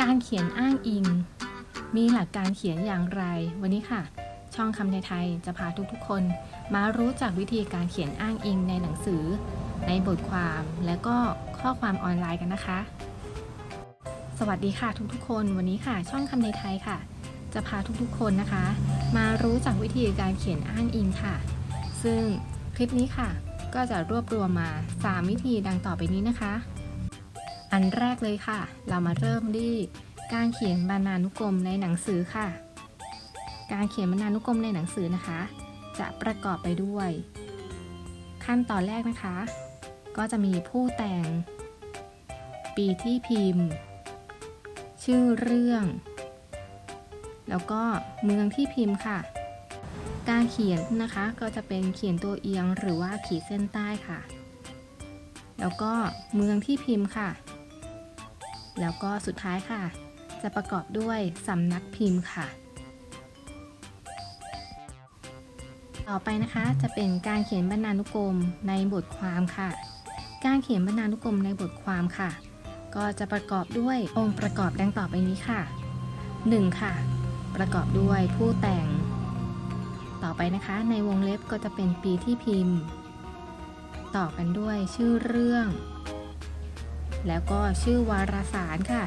การเขียนอ้างอิง มีหลักการเขียนอย่างไร วันนี้ค่ะ ช่องคำไทยๆจะพาทุกๆ คน มารู้จักวิธีการเขียนอ้างอิงในหนังสือ ในบทความและก็ข้อความออนไลน์กันนะคะ สวัสดีค่ะทุกๆ คนวันนี้ค่ะ ช่องคำไทยๆค่ะ จะพาทุกๆ คนนะคะ มารู้จักวิธีการเขียนอ้างอิงค่ะ ซึ่งคลิปนี้ค่ะ ก็จะรวบรวมมา 3 วิธีดังต่อไปนี้นะคะ อันแรกเลยค่ะ เรามาเริ่มที่การเขียนบรรณานุกรมในหนังสือค่ะ การเขียนบรรณานุกรมในหนังสือนะคะ จะประกอบไปด้วย ขั้นตอนแรกนะคะ ก็จะมีผู้แต่ง ปีที่พิมพ์ ชื่อเรื่อง แล้วก็เมืองที่พิมพ์ค่ะ การเขียนนะคะก็จะเป็นเขียนตัวเอียงหรือว่าขีดเส้นใต้ค่ะแล้วก็เมืองที่พิมพ์ค่ะ แล้วก็สุดท้ายค่ะ จะประกอบด้วยสำนักพิมพ์ค่ะ ต่อไปนะคะจะเป็นการเขียนบรรณานุกรมในบทความค่ะ การเขียนบรรณานุกรมในบทความค่ะ ก็จะประกอบด้วยองค์ประกอบดังต่อไปนี้ค่ะ 1. ค่ะ ประกอบด้วยผู้แต่ง ต่อไปนะคะในวงเล็บก็จะเป็นปีที่พิมพ์ ต่อกันด้วยชื่อเรื่อง แล้วก็ชื่อวารสารค่ะ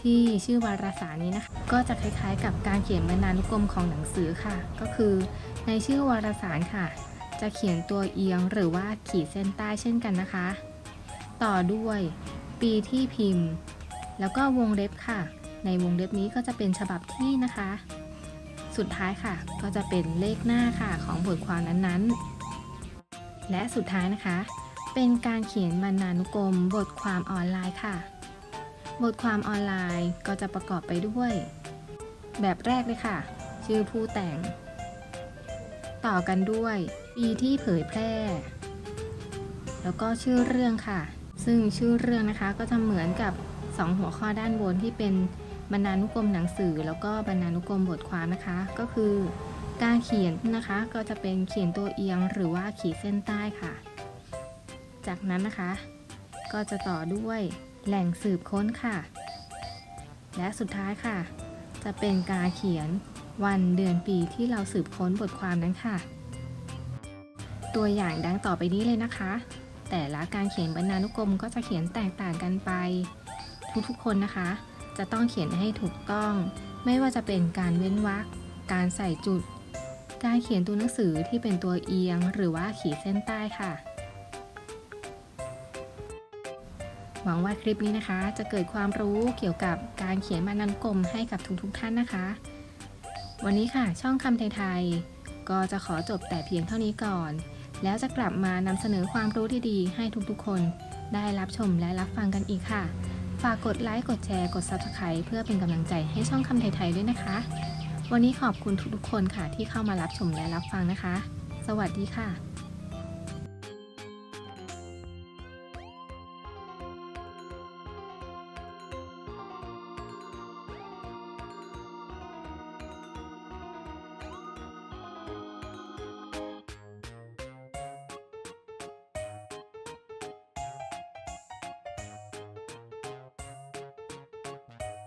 ที่ชื่อวารสารนี้นะคะ ก็จะคล้ายๆ กับการเขียนบรรณานุกรมของหนังสือค่ะ ก็คือในชื่อวารสารค่ะ จะเขียนตัวเอียงหรือว่าขีดเส้นใต้เช่นกันนะคะ ต่อด้วยปีที่พิมพ์ แล้วก็วงเล็บค่ะ ในวงเล็บนี้ก็จะเป็นฉบับที่นะคะ สุดท้ายค่ะ ก็จะเป็นเลขหน้าค่ะของบทความนั้นๆ และสุดท้ายนะคะ เป็นการเขียนบรรณานุกรมบทความออนไลน์ค่ะ บทความออนไลน์ก็จะประกอบไปด้วย แบบแรกเลยค่ะ ชื่อผู้แต่ง ต่อกันด้วยปีที่เผยแพร่ แล้วก็ชื่อเรื่องค่ะ ซึ่งชื่อเรื่องนะคะก็จะเหมือนกับ 2 หัวข้อด้านบนที่เป็นบรรณานุกรมหนังสือ แล้วก็บรรณานุกรมบทความนะคะ ก็คือ การเขียนนะคะก็จะเป็นเขียนตัวเอียงหรือว่าขีดเส้นใต้ค่ะ จากนั้นนะคะ ก็จะต่อด้วยแหล่งสืบค้นค่ะ และสุดท้ายค่ะ จะเป็นการเขียนวันเดือนปีที่เราสืบค้นบทความนั้นค่ะ ตัวอย่างดังต่อไปนี้เลยนะคะ แต่ละการเขียนบรรณานุกรมก็จะเขียนแตกต่างกันไป ทุกๆคนนะคะ จะต้องเขียนให้ถูกต้อง ไม่ว่าจะเป็นการเว้นวรรคการใส่จุด การเขียนตัวหนังสือที่เป็นตัวเอียงหรือว่าขีดเส้นใต้ค่ะ หวังว่าคลิปนี้นะคะ จะเกิดความรู้เกี่ยวกับการเขียนบรรณานุกรมให้กับทุกๆท่านนะคะ วันนี้ค่ะ ช่องคำไทยๆก็จะขอจบแต่เพียงเท่านี้ก่อน แล้วจะกลับมานำเสนอความรู้ดีๆให้ทุกๆคน ได้รับชมและรับฟังกันอีกค่ะ ฝากกดไลค์กดแชร์กด Subscribe เพื่อเป็นกำลังใจให้ช่องคำไทยๆด้วยนะคะ วันนี้ขอบคุณทุกๆคนค่ะที่เข้ามารับชมและรับฟังนะคะ สวัสดีค่ะ